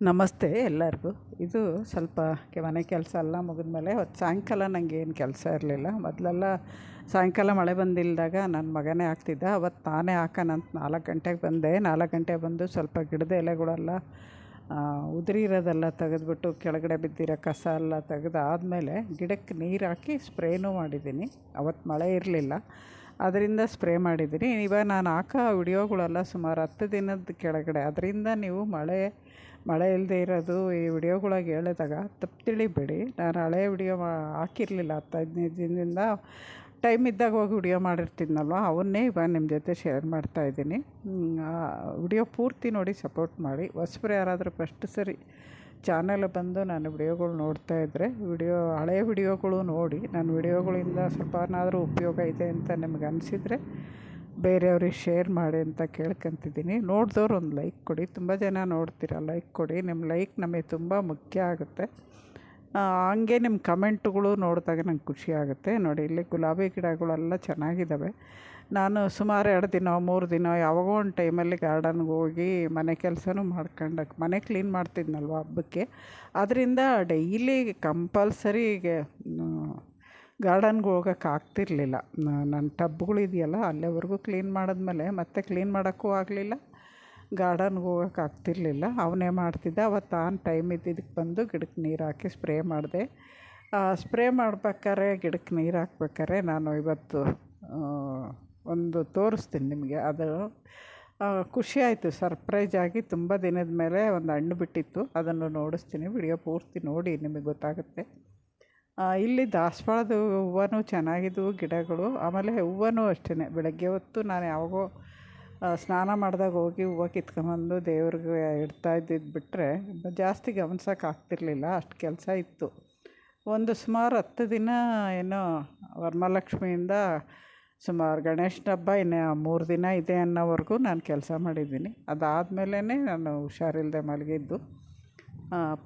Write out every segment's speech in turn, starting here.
ನಮಸ್ತೆ ಎಲ್ಲರಿಗೂ. ಇದು ಸ್ವಲ್ಪ ಮನೆ ಕೆಲಸ ಎಲ್ಲ ಮುಗಿದ್ಮೇಲೆ ಹೊತ್ತು ಸಾಯಂಕಾಲ ಏನು ಕೆಲಸ ಇರಲಿಲ್ಲ. ಮೊದಲೆಲ್ಲ ಸಾಯಂಕಾಲ ಮಳೆ ಬಂದಿಲ್ದಾಗ ನನ್ನ ಮಗನೇ ಹಾಕ್ತಿದ್ದ. ಅವತ್ತು ನಾನೇ ಹಾಕೋಣಂತ ನಾಲ್ಕು ಗಂಟೆಗೆ ಬಂದೆ. ನಾಲ್ಕು ಗಂಟೆಗೆ ಬಂದು ಸ್ವಲ್ಪ ಗಿಡದ ಎಲೆಗಳೆಲ್ಲ ಉದುರಿ ಉದುರಿರೋದೆಲ್ಲ ತೆಗೆದ್ಬಿಟ್ಟು ಕೆಳಗಡೆ ಬಿದ್ದಿರೋ ಕಸ ಎಲ್ಲ ತೆಗೆದು ಆದಮೇಲೆ ಗಿಡಕ್ಕೆ ನೀರು ಹಾಕಿ ಸ್ಪ್ರೇನೂ ಮಾಡಿದ್ದೀನಿ. ಅವತ್ತು ಮಳೆ ಇರಲಿಲ್ಲ. ಅದರಿಂದ ಸ್ಪ್ರೇ ಮಾಡಿದ್ದೀನಿ. ಇವಾಗ ನಾನು ಹಾಕೋ ವಿಡಿಯೋಗಳೆಲ್ಲ ಸುಮಾರು ಹತ್ತು ದಿನದ ಕೆಳಗಡೆ. ಅದರಿಂದ ನೀವು ಮಳೆ ಮಳೆ ಇಲ್ಲದೆ ಇರೋದು ಈ ವಿಡಿಯೋಗಳಿಗೆ ಹೇಳಿದಾಗ ತಪ್ಪು ತಿಳಿಬೇಡಿ. ನಾನು ಹಳೆ ವಿಡಿಯೋ ಹಾಕಿರಲಿಲ್ಲ ಹತ್ತು ಹದಿನೈದು ದಿನದಿಂದ. ಟೈಮ್ ಇದ್ದಾಗ ಹೋಗಿ ವಿಡಿಯೋ ಮಾಡಿರ್ತಿದ್ನಲ್ವ? ಅವನ್ನೇ ಇವಾಗ ನಿಮ್ಮ ಜೊತೆ ಶೇರ್ ಮಾಡ್ತಾಯಿದ್ದೀನಿ ವಿಡಿಯೋ ಪೂರ್ತಿ ನೋಡಿ ಸಪೋರ್ಟ್ ಮಾಡಿ. ಹೊಸಬ್ರು ಯಾರಾದರೂ ಫಸ್ಟ್ ಸರಿ ಚಾನಲ್ ಬಂದು ನಾನು ವಿಡಿಯೋಗಳು ನೋಡ್ತಾ ಇದ್ದರೆ ವಿಡಿಯೋ, ಹಳೆಯ ವಿಡಿಯೋಗಳು ನೋಡಿ ನನ್ನ ವಿಡಿಯೋಗಳಿಂದ ಸ್ವಲ್ಪನಾದರೂ ಉಪಯೋಗ ಇದೆ ಅಂತ ನಿಮ್ಗೆ ಅನಿಸಿದರೆ ಬೇರೆಯವ್ರಿಗೆ ಶೇರ್ ಮಾಡಿ ಅಂತ ಕೇಳ್ಕೊತಿದ್ದೀನಿ. ನೋಡಿದವ್ರು ಒಂದು ಲೈಕ್ ಕೊಡಿ. ತುಂಬ ಜನ ನೋಡ್ತೀರ ಲೈಕ್ ಕೊಡಿ. ನಿಮ್ಮ ಲೈಕ್ ನಮಗೆ ತುಂಬ ಮುಖ್ಯ ಆಗುತ್ತೆ. ಹಂಗೆ ನಿಮ್ಮ ಕಮೆಂಟ್ಗಳು ನೋಡಿದಾಗ ನಂಗೆ ಖುಷಿ ಆಗುತ್ತೆ. ನೋಡಿ, ಇಲ್ಲಿ ಗುಲಾಬಿ ಗಿಡಗಳೆಲ್ಲ ಚೆನ್ನಾಗಿದ್ದಾವೆ. ನಾನು ಸುಮಾರು ಎರಡು ದಿನ, ಮೂರು ದಿನ, ಯಾವಾಗೋ ಒಂದು ಟೈಮಲ್ಲಿ ಗಾರ್ಡನ್ಗೆ ಹೋಗಿ ಮನೆ ಕೆಲಸನೂ ಮಾಡ್ಕೊಂಡು ಮನೆ ಕ್ಲೀನ್ ಮಾಡ್ತಿದ್ನಲ್ವ ಹಬ್ಬಕ್ಕೆ. ಅದರಿಂದ ಡೈಲಿ ಕಂಪಲ್ಸರಿ ಗಾರ್ಡನ್ಗೆ ಹೋಗೋಕೆ ಆಗ್ತಿರಲಿಲ್ಲ. ನನ್ನ ಟಬ್ಗಳಿದೆಯಲ್ಲ ಅಲ್ಲಿವರೆಗೂ ಕ್ಲೀನ್ ಮಾಡಿದ್ಮೇಲೆ ಮತ್ತೆ ಕ್ಲೀನ್ ಮಾಡೋಕ್ಕೂ ಆಗಲಿಲ್ಲ. ಗಾರ್ಡನ್ಗೆ ಹೋಗೋಕೆ ಆಗ್ತಿರ್ಲಿಲ್ಲ. ಅವನೇ ಮಾಡ್ತಿದ್ದ. ಅವತ್ತು ಆನ್ ಟೈಮ್ ಇದ್ದಿದ್ದಕ್ಕೆ ಬಂದು ಗಿಡಕ್ಕೆ ನೀರು ಹಾಕಿ ಸ್ಪ್ರೇ ಮಾಡಿದೆ. ಸ್ಪ್ರೇ ಮಾಡ್ಬೇಕಾದ್ರೆ ಗಿಡಕ್ಕೆ ನೀರು ಹಾಕ್ಬೇಕಾದ್ರೆ ನಾನು ಇವತ್ತು ಒಂದು ತೋರಿಸ್ತೀನಿ ನಿಮಗೆ. ಅದು ಖುಷಿ ಆಯಿತು. ಸರ್ಪ್ರೈಸ್ ಆಗಿ ತುಂಬ ದಿನದ ಮೇಲೆ ಒಂದು ಹಣ್ಣು ಬಿಟ್ಟಿತ್ತು. ಅದನ್ನು ನೋಡಿಸ್ತೀನಿ. ವಿಡಿಯೋ ಪೂರ್ತಿ ನೋಡಿ ನಿಮಗೆ ಗೊತ್ತಾಗುತ್ತೆ. ಇಲ್ಲಿ ದಾಸವಾಳದ ಹೂವನೂ ಚೆನ್ನಾಗಿದ್ದವು ಗಿಡಗಳು. ಆಮೇಲೆ ಹೂವನೂ ಅಷ್ಟೇ ಬೆಳಗ್ಗೆ ಹೊತ್ತು ನಾನು ಯಾವಾಗೋ ಸ್ನಾನ ಮಾಡಿದಾಗ ಹೋಗಿ ಹೂವು ಕಿತ್ಕೊಂಬಂದು ದೇವ್ರಿಗೆ ಇಡ್ತಾ ಇದ್ದಿದ್ದು ಬಿಟ್ಟರೆ ಜಾಸ್ತಿ ಗಮನಿಸೋಕೆ ಆಗ್ತಿರ್ಲಿಲ್ಲ, ಅಷ್ಟು ಕೆಲಸ ಇತ್ತು. ಒಂದು ಸುಮಾರು ಹತ್ತು ದಿನ ಏನೋ ವರಮಹಾಲಕ್ಷ್ಮಿಯಿಂದ ಸುಮಾರು ಗಣೇಶನ ಹಬ್ಬ, ಇನ್ನು ಮೂರು ದಿನ ಇದೆ ಅನ್ನೋವರೆಗೂ ನಾನು ಕೆಲಸ ಮಾಡಿದ್ದೀನಿ. ಅದಾದಮೇಲೇ ನಾನು ಹುಷಾರಿಲ್ಲದೆ ಮಲಗಿದ್ದು.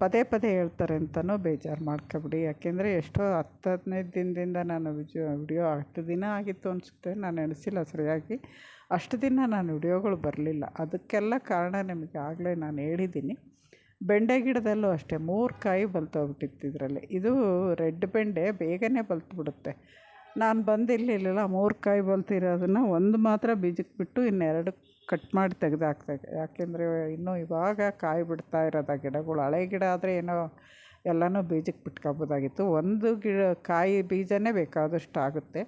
ಪದೇ ಪದೇ ಹೇಳ್ತಾರೆ ಅಂತಲೂ ಬೇಜಾರು ಮಾಡ್ಕೊಬಿಡಿ. ಯಾಕೆಂದರೆ ಎಷ್ಟೋ ಹತ್ತು ಹದಿನೈದು ದಿನದಿಂದ ನಾನು ವಿಜು, ವಿಡಿಯೋ ಹತ್ತು ದಿನ ಆಗಿತ್ತು ಅನಿಸುತ್ತೆ. ನಾನು ಎಣಿಸಿಲ್ಲ ಸರಿಯಾಗಿ. ಅಷ್ಟು ದಿನ ನಾನು ವಿಡಿಯೋಗಳು ಬರಲಿಲ್ಲ. ಅದಕ್ಕೆಲ್ಲ ಕಾರಣ ನಿಮಗೆ ಆಗಲೇ ನಾನು ಹೇಳಿದ್ದೀನಿ. ಬೆಂಡೆ ಗಿಡದಲ್ಲೂ ಅಷ್ಟೇ, ಮೂರು ಕಾಯಿ ಬಲ್ತೋಗ್ಬಿಟ್ಟಿತ್ತು ಇದರಲ್ಲಿ. ಇದು ರೆಡ್ ಬೆಂಡೆ ಬೇಗನೆ ಬಲ್ತ್ಬಿಡುತ್ತೆ. ನಾನು ಬಂದಿರಲಿಲ್ಲ, ಮೂರು ಕಾಯಿ ಬಲ್ತಿರೋದನ್ನು ಒಂದು ಮಾತ್ರ ಬೀಜಕ್ಕೆ ಬಿಟ್ಟು ಇನ್ನೆರಡು ಕಟ್ ಮಾಡಿ ತೆಗೆದು ಹಾಕ್ತಾ ಯಾಕೆಂದರೆ ಇನ್ನೂ ಇವಾಗ ಕಾಯಿ ಬಿಡ್ತಾ ಇರೋದು ಗಿಡಗಳು. ಹಳೆ ಗಿಡ ಆದರೆ ಏನೋ ಎಲ್ಲನೂ ಬೀಜಕ್ಕೆ ಬಿಟ್ಕೊಬೋದಾಗಿತ್ತು. ಒಂದು ಗಿಡ ಕಾಯಿ ಬೀಜನೇ ಬೇಕಾದಷ್ಟು ಆಗುತ್ತೆ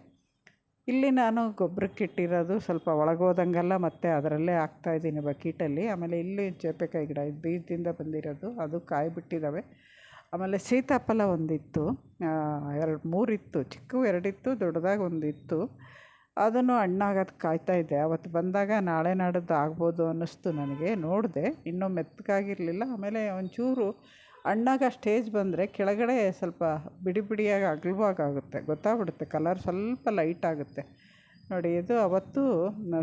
ಇಲ್ಲಿ ನಾನು ಗೊಬ್ಬರಕ್ಕೆ ಇಟ್ಟಿರೋದು ಸ್ವಲ್ಪ ಒಳಗೋದಂಗೆಲ್ಲ ಮತ್ತೆ ಅದರಲ್ಲೇ ಹಾಕ್ತಾಯಿದ್ದೀನಿ ಬಕೀಟಲ್ಲಿ ಆಮೇಲೆ ಇಲ್ಲಿ ಚೇಪೆಕಾಯಿ ಗಿಡ, ಇದು ಬೀಜದಿಂದ ಬಂದಿರೋದು. ಅದು ಕಾಯಿ ಬಿಟ್ಟಿದ್ದಾವೆ ಆಮೇಲೆ ಸೀತಾಫಲ ಒಂದಿತ್ತು. ಎರಡು, ಮೂರಿತ್ತು. ಚಿಕ್ಕವು ಎರಡಿತ್ತು, ದೊಡ್ಡದಾಗಿ ಒಂದಿತ್ತು. ಅದನ್ನು ಹಣ್ಣಾಗೋದು ಕಾಯ್ತಾ ಇದ್ದೆ. ಅವತ್ತು ಬಂದಾಗ ನಾಳೆ ನಾಡಿದ್ದು ಆಗ್ಬೋದು ಅನ್ನಿಸ್ತು ನನಗೆ. ನೋಡಿದೆ. ಇನ್ನೂ ಮೆತ್ತಗಾಗಿರಲಿಲ್ಲ ಆಮೇಲೆ ಒಂಚೂರು ಹಣ್ಣಾಗ ಸ್ಟೇಜ್ ಬಂದರೆ ಕೆಳಗಡೆ ಸ್ವಲ್ಪ ಬಿಡಿ ಬಿಡಿಯಾಗಿ ಅಗಲವಾಗುತ್ತೆ ಗೊತ್ತಾಗ್ಬಿಡುತ್ತೆ, ಕಲರ್ ಸ್ವಲ್ಪ ಲೈಟ್ ಆಗುತ್ತೆ. ನೋಡಿ, ಇದು ಅವತ್ತು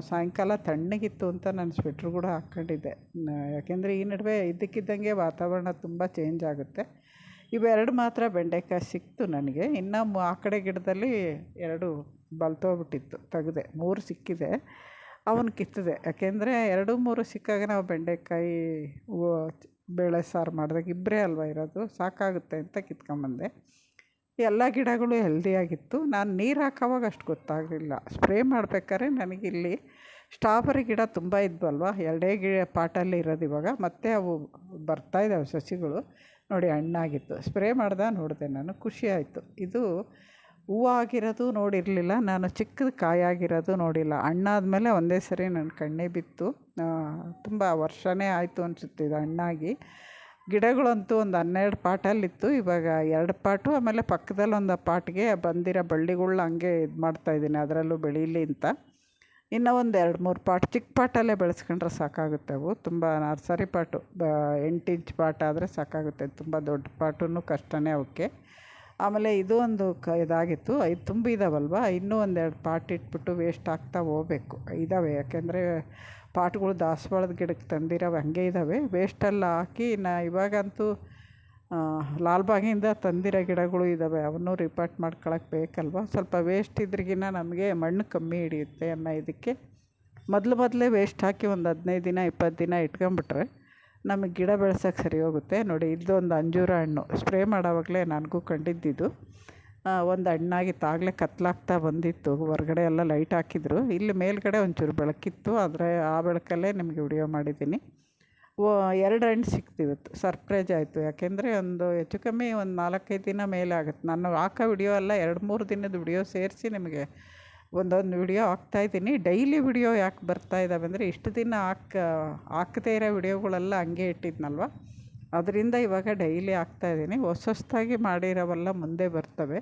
ಸಾಯಂಕಾಲ ತಣ್ಣಗಿತ್ತು ಅಂತ ನಾನು ಸ್ವೆಟ್ರ್ ಕೂಡ ಹಾಕ್ಕೊಂಡಿದ್ದೆ. ಯಾಕೆಂದರೆ ಈ ನಡುವೆ ಇದ್ದಕ್ಕಿದ್ದಂಗೆ ವಾತಾವರಣ ತುಂಬ ಚೇಂಜ್ ಆಗುತ್ತೆ. ಇವೆರಡು ಮಾತ್ರ ಬೆಂಡೆಕಾಯಿ ಸಿಕ್ತು ನನಗೆ. ಇನ್ನು ಆ ಕಡೆ ಗಿಡದಲ್ಲಿ ಎರಡು ಬಲ್ತೋಗ್ಬಿಟ್ಟಿತ್ತು, ತೆಗೆದೆ. ಮೂರು ಸಿಕ್ಕಿದೆ. ಅವನು ಕಿತ್ತದೆ. ಯಾಕೆಂದರೆ ಎರಡು ಮೂರು ಸಿಕ್ಕಾಗ ನಾವು ಬೆಂಡೆಕಾಯಿ ಬೇಳೆ ಸಾರು ಮಾಡಿದಾಗ ಇಬ್ಬರೇ ಅಲ್ವ ಇರೋದು? ಸಾಕಾಗುತ್ತೆ ಅಂತ ಕಿತ್ಕೊಂಬಂದೆ ಎಲ್ಲ ಗಿಡಗಳು ಹೆಲ್ದಿಯಾಗಿತ್ತು ನಾನು ನೀರು ಹಾಕೋವಾಗ ಅಷ್ಟು ಗೊತ್ತಾಗಲಿಲ್ಲ. ಸ್ಪ್ರೇ ಮಾಡ್ಬೇಕಾದ್ರೆ ನನಗಿಲ್ಲಿ ಸ್ಟ್ರಾಬೆರಿ ಗಿಡ ತುಂಬ ಇದ್ವಲ್ವ? ಎರಡೇ ಗಿಡ ಪಾಟಲ್ಲಿ ಇರೋದು ಇವಾಗ. ಮತ್ತೆ ಅವು ಬರ್ತಾ ಇದ್ದಾವೆ ಸಸಿಗಳು. ನೋಡಿ ಹಣ್ಣಾಗಿತ್ತು. ಸ್ಪ್ರೇ ಮಾಡ್ದೆ ನೋಡಿದೆ ನಾನು. ಖುಷಿ ಆಯಿತು. ಇದು ಹೂವು ಆಗಿರೋದು ನೋಡಿರಲಿಲ್ಲ. ನಾನು ಚಿಕ್ಕದು ಕಾಯಾಗಿರೋದು ನೋಡಿಲ್ಲ. ಹಣ್ಣಾದ್ಮೇಲೆ ಒಂದೇ ಸರಿ ನನ್ನ ಕಣ್ಣೇ ಬಿತ್ತು. ತುಂಬ ವರ್ಷನೇ ಆಯಿತು ಅನಿಸುತ್ತೆ ಇದು ಹಣ್ಣಾಗಿ. ಗಿಡಗಳಂತೂ ಒಂದು ಹನ್ನೆರಡು ಪಾಟಲ್ಲಿತ್ತು. ಇವಾಗ ಎರಡು ಪಾಟು, ಆಮೇಲೆ ಪಕ್ಕದಲ್ಲಿ ಒಂದು ಪಾಟ್ಗೆ ಬಂದಿರೋ ಬಳ್ಳಿಗಳ್ನ ಹಂಗೆ ಇದು ಮಾಡ್ತಾಯಿದ್ದೀನಿ ಅದರಲ್ಲೂ ಬೆಳೀಲಿ ಅಂತ. ಇನ್ನೂ ಒಂದು ಎರಡು ಮೂರು ಪಾಟ್, ಚಿಕ್ಕ ಪಾಟಲ್ಲೇ ಬೆಳೆಸ್ಕೊಂಡ್ರೆ ಸಾಕಾಗುತ್ತೆ ಅವು. ತುಂಬ ನರ್ಸರಿ ಪಾಟು ಎಂಟು ಇಂಚ್ ಪಾಟ್ ಆದರೆ ಸಾಕಾಗುತ್ತೆ. ತುಂಬ ದೊಡ್ಡ ಪಾಟೂ ಕಷ್ಟನೇ ಅವಕ್ಕೆ. ಆಮೇಲೆ ಇದು ಒಂದು ಕ ಇದಾಗಿತ್ತು, ಐದು ತುಂಬಿದಾವಲ್ವ ಇನ್ನೂ ಒಂದೆರಡು ಪಾಟ್ ಇಟ್ಬಿಟ್ಟು ವೇಸ್ಟ್ ಆಗ್ತಾ ಹೋಗ್ಬೇಕು. ಇದ್ದಾವೆ ಯಾಕೆಂದರೆ ಪಾಟ್ಗಳು ದಾಸವಾಳದ ಗಿಡಕ್ಕೆ ತಂದಿರೋವು, ಹಂಗೆ ಇದ್ದಾವೆ ವೇಸ್ಟೆಲ್ಲ ಹಾಕಿ ನಾ ಇವಾಗಂತೂ ಲಾಲ್ಬಾಗಿಂದ ತಂದಿರೋ ಗಿಡಗಳು ಇದ್ದಾವೆ ಅವನ್ನೂ ರಿಪಾರ್ಟ್ ಮಾಡ್ಕೊಳಕ್ಕೆ ಬೇಕಲ್ವ? ಸ್ವಲ್ಪ ವೇಸ್ಟ್ ಇದ್ರಿಗಿನ ನಮಗೆ ಮಣ್ಣು ಕಮ್ಮಿ ಹಿಡಿಯುತ್ತೆ ಅನ್ನೋ ಇದಕ್ಕೆ ಮೊದಲು ಮೊದಲೇ ವೇಸ್ಟ್ ಹಾಕಿ ಒಂದು ಹದಿನೈದು ದಿನ ಇಪ್ಪತ್ತು ದಿನ ಇಟ್ಕೊಂಬಿಟ್ರೆ ನಮಗೆ ಗಿಡ ಬೆಳ್ಸೋಕ್ಕೆ ಸರಿ ಹೋಗುತ್ತೆ. ನೋಡಿ ಇದೊಂದು ಅಂಜೂರ ಹಣ್ಣು. ಸ್ಪ್ರೇ ಮಾಡೋವಾಗಲೇ ನನಗೂ ಕಂಡಿದ್ದಿದ್ದು ಒಂದು ಹಣ್ಣಾಗಿತ್ತು ಆಗಲೇ ಕತ್ಲಾಗ್ತಾ ಬಂದಿತ್ತು. ಹೊರ್ಗಡೆ ಎಲ್ಲ ಲೈಟ್ ಹಾಕಿದ್ರು. ಇಲ್ಲಿ ಮೇಲ್ಗಡೆ ಒಂಚೂರು ಬೆಳಕಿತ್ತು. ಆದರೆ ಆ ಬೆಳಕಲ್ಲೇ ನಿಮಗೆ ವಿಡಿಯೋ ಮಾಡಿದ್ದೀನಿ. ಓ, ಎರಡು ಹಣ್ಣು ಸಿಕ್ತು ಇವತ್ತು ಸರ್ಪ್ರೈಜ್ ಆಯಿತು. ಯಾಕೆಂದರೆ ಒಂದು ಹೆಚ್ಚು ಕಮ್ಮಿ ಒಂದು ನಾಲ್ಕೈದು ದಿನ ಮೇಲೆ ಆಗುತ್ತೆ. ನಾನು ಹಾಕೋ ವಿಡಿಯೋ ಎಲ್ಲ ಎರಡು ಮೂರು ದಿನದ ವಿಡಿಯೋ ಸೇರಿಸಿ ನಿಮಗೆ ಒಂದೊಂದು ವಿಡಿಯೋ ಹಾಕ್ತಾಯಿದ್ದೀನಿ ಡೈಲಿ ವಿಡಿಯೋ ಯಾಕೆ ಬರ್ತಾ ಇದ್ದಾವೆ ಅಂದರೆ ಇಷ್ಟು ದಿನ ಹಾಕ್, ಹಾಕದೇ ಇರೋ ವಿಡಿಯೋಗಳೆಲ್ಲ ಹಂಗೆ ಇಟ್ಟಿದ್ನಲ್ವ? ಅದರಿಂದ ಇವಾಗ ಡೈಲಿ ಹಾಕ್ತಾಯಿದ್ದೀನಿ ಹೊಸ ಹೊಸ್ದಾಗಿ ಮಾಡಿರೋವೆಲ್ಲ ಮುಂದೆ ಬರ್ತವೆ.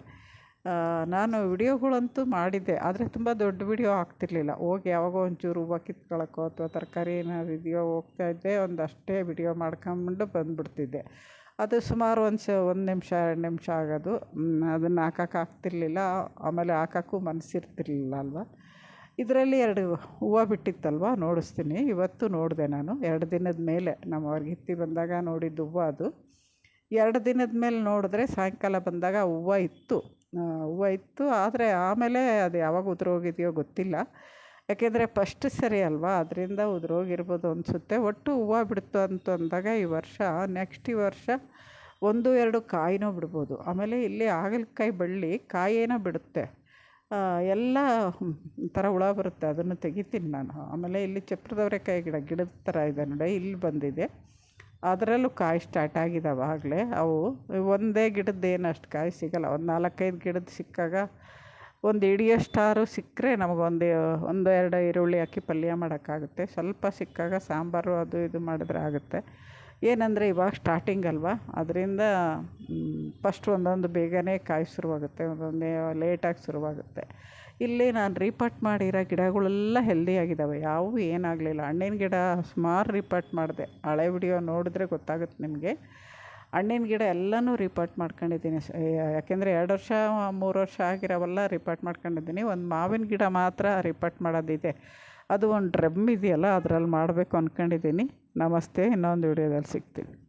ನಾನು ವಿಡಿಯೋಗಳಂತೂ ಮಾಡಿದ್ದೆ. ಆದರೆ ತುಂಬ ದೊಡ್ಡ ವಿಡಿಯೋ ಹಾಕ್ತಿರ್ಲಿಲ್ಲ. ಹೋಗಿ ಯಾವಾಗೋ ಒಂಚೂರು ಹೂವು ಕಿತ್ಕೊಳ್ಳೋಕ್ಕೋ ಅಥವಾ ತರಕಾರಿ ಏನಾದ್ರು ಇದೆಯೋ ಹೋಗ್ತಾಯಿದ್ದೆ ಒಂದಷ್ಟೇ ವೀಡಿಯೋ ಮಾಡ್ಕೊಂಬಿಟ್ಟು ಬಂದುಬಿಡ್ತಿದ್ದೆ. ಅದು ಸುಮಾರು ಒಂದು ಸ, ಒಂದು ನಿಮಿಷ, ಎರಡು ನಿಮಿಷ ಆಗೋದು. ಅದನ್ನು ಹಾಕಕ್ಕೆ ಆಗ್ತಿರ್ಲಿಲ್ಲ. ಆಮೇಲೆ ಹಾಕೋಕ್ಕೂ ಮನಸ್ಸಿರ್ತಿರ್ಲಿಲ್ಲ ಅಲ್ವಾ? ಇದರಲ್ಲಿ ಎರಡು ಹೂವು ಬಿಟ್ಟಿತ್ತಲ್ವ? ನೋಡಿಸ್ತೀನಿ. ಇವತ್ತು ನೋಡಿದೆ ನಾನು. ಎರಡು ದಿನದ ಮೇಲೆ. ನಮ್ಮ ಹೊರಗಿತ್ತಿ ಬಂದಾಗ ನೋಡಿದ್ದು ಹೂವು ಅದು. ಎರಡು ದಿನದ ಮೇಲೆ ನೋಡಿದ್ರೆ ಸಾಯಂಕಾಲ ಬಂದಾಗ ಹೂವು ಇತ್ತು. ಹೂವು ಇತ್ತು. ಆದರೆ ಆಮೇಲೆ ಅದು ಯಾವಾಗ ಉದುರೋಗಿದೆಯೋ ಗೊತ್ತಿಲ್ಲ. ಯಾಕೆಂದರೆ ಫಸ್ಟ್ ಸರಿ ಅಲ್ವಾ? ಅದರಿಂದ ಉದುರೋಗಿರ್ಬೋದು ಅನಿಸುತ್ತೆ. ಒಟ್ಟು ಹೂವು ಬಿಡ್ತು ಅಂತ ಅಂದಾಗ ಈ ವರ್ಷ ನೆಕ್ಸ್ಟ್ ಈ ವರ್ಷ ಒಂದು, ಎರಡು ಕಾಯಿನೂ ಬಿಡ್ಬೋದು. ಆಮೇಲೆ ಇಲ್ಲಿ ಹಾಗಲಕಾಯಿ ಬಳ್ಳಿ ಕಾಯೇನೋ ಬಿಡುತ್ತೆ. ಎಲ್ಲ ಥರ ಹುಳ ಬರುತ್ತೆ. ಅದನ್ನು ತೆಗಿತೀನಿ ನಾನು. ಆಮೇಲೆ ಇಲ್ಲಿ ಚಪ್ರದವರೆಕಾಯಿ ಗಿಡ, ಗಿಡದ ಥರ ಇದೆ ನೋಡಿ. ಇಲ್ಲಿ ಬಂದಿದೆ. ಅದರಲ್ಲೂ ಕಾಯಿ ಸ್ಟಾರ್ಟ್ ಆಗಿದ್ದಾವೆ ಆಗಲೇ. ಅವು ಒಂದೇ ಗಿಡದ್ದು ಏನು ಅಷ್ಟು ಕಾಯಿ ಸಿಗೋಲ್ಲ. ಒಂದು ನಾಲ್ಕೈದು ಗಿಡದ್ದು ಸಿಕ್ಕಾಗ ಒಂದು ಇಡಿಯಷ್ಟಾರು ಸಿಕ್ಕರೆ ನಮಗೊಂದು ಒಂದು ಎರಡು ಈರುಳ್ಳಿ ಹಾಕಿ ಪಲ್ಯ ಮಾಡೋಕ್ಕಾಗುತ್ತೆ. ಸ್ವಲ್ಪ ಸಿಕ್ಕಾಗ ಸಾಂಬಾರು ಅದು ಇದು ಮಾಡಿದ್ರೆ ಆಗುತ್ತೆ. ಏನಂದರೆ ಇವಾಗ ಸ್ಟಾರ್ಟಿಂಗ್ ಅಲ್ವಾ? ಅದರಿಂದ ಫಸ್ಟ್ ಒಂದೊಂದು ಬೇಗನೆ ಕಾಯಿ ಶುರುವಾಗುತ್ತೆ, ಒಂದೊಂದೇ ಲೇಟಾಗಿ ಶುರುವಾಗುತ್ತೆ. ಇಲ್ಲಿ ನಾನು ರೀಪಾಟ್ ಮಾಡಿರೋ ಗಿಡಗಳೆಲ್ಲ ಹೆಲ್ದಿಯಾಗಿದ್ದಾವೆ ಯಾವುವು ಏನಾಗಲಿಲ್ಲ. ಹಣ್ಣಿನ ಗಿಡ ಸುಮಾರು ರೀಪಾಟ್ ಮಾಡಿದೆ. ಹಳೆ ವಿಡಿಯೋ ನೋಡಿದ್ರೆ ಗೊತ್ತಾಗುತ್ತೆ ನಿಮಗೆ. ಹಣ್ಣಿನ ಗಿಡ ಎಲ್ಲನೂ ರಿಪೋರ್ಟ್ ಮಾಡ್ಕೊಂಡಿದ್ದೀನಿ. ಯಾಕೆಂದರೆ ಎರಡು ವರ್ಷ, ಮೂರು ವರ್ಷ ಆಗಿರೋವೆಲ್ಲ ರಿಪೋರ್ಟ್ ಮಾಡ್ಕೊಂಡಿದ್ದೀನಿ. ಒಂದು ಮಾವಿನ ಗಿಡ ಮಾತ್ರ ರಿಪೋರ್ಟ್ ಮಾಡೋದಿದೆ. ಅದು ಒಂದು ಡ್ರಮ್ ಇದೆಯಲ್ಲ, ಅದರಲ್ಲಿ ಮಾಡಬೇಕು ಅಂದ್ಕೊಂಡಿದ್ದೀನಿ ನಮಸ್ತೆ, ಇನ್ನೊಂದು ವಿಡಿಯೋದಲ್ಲಿ ಸಿಗ್ತೀನಿ.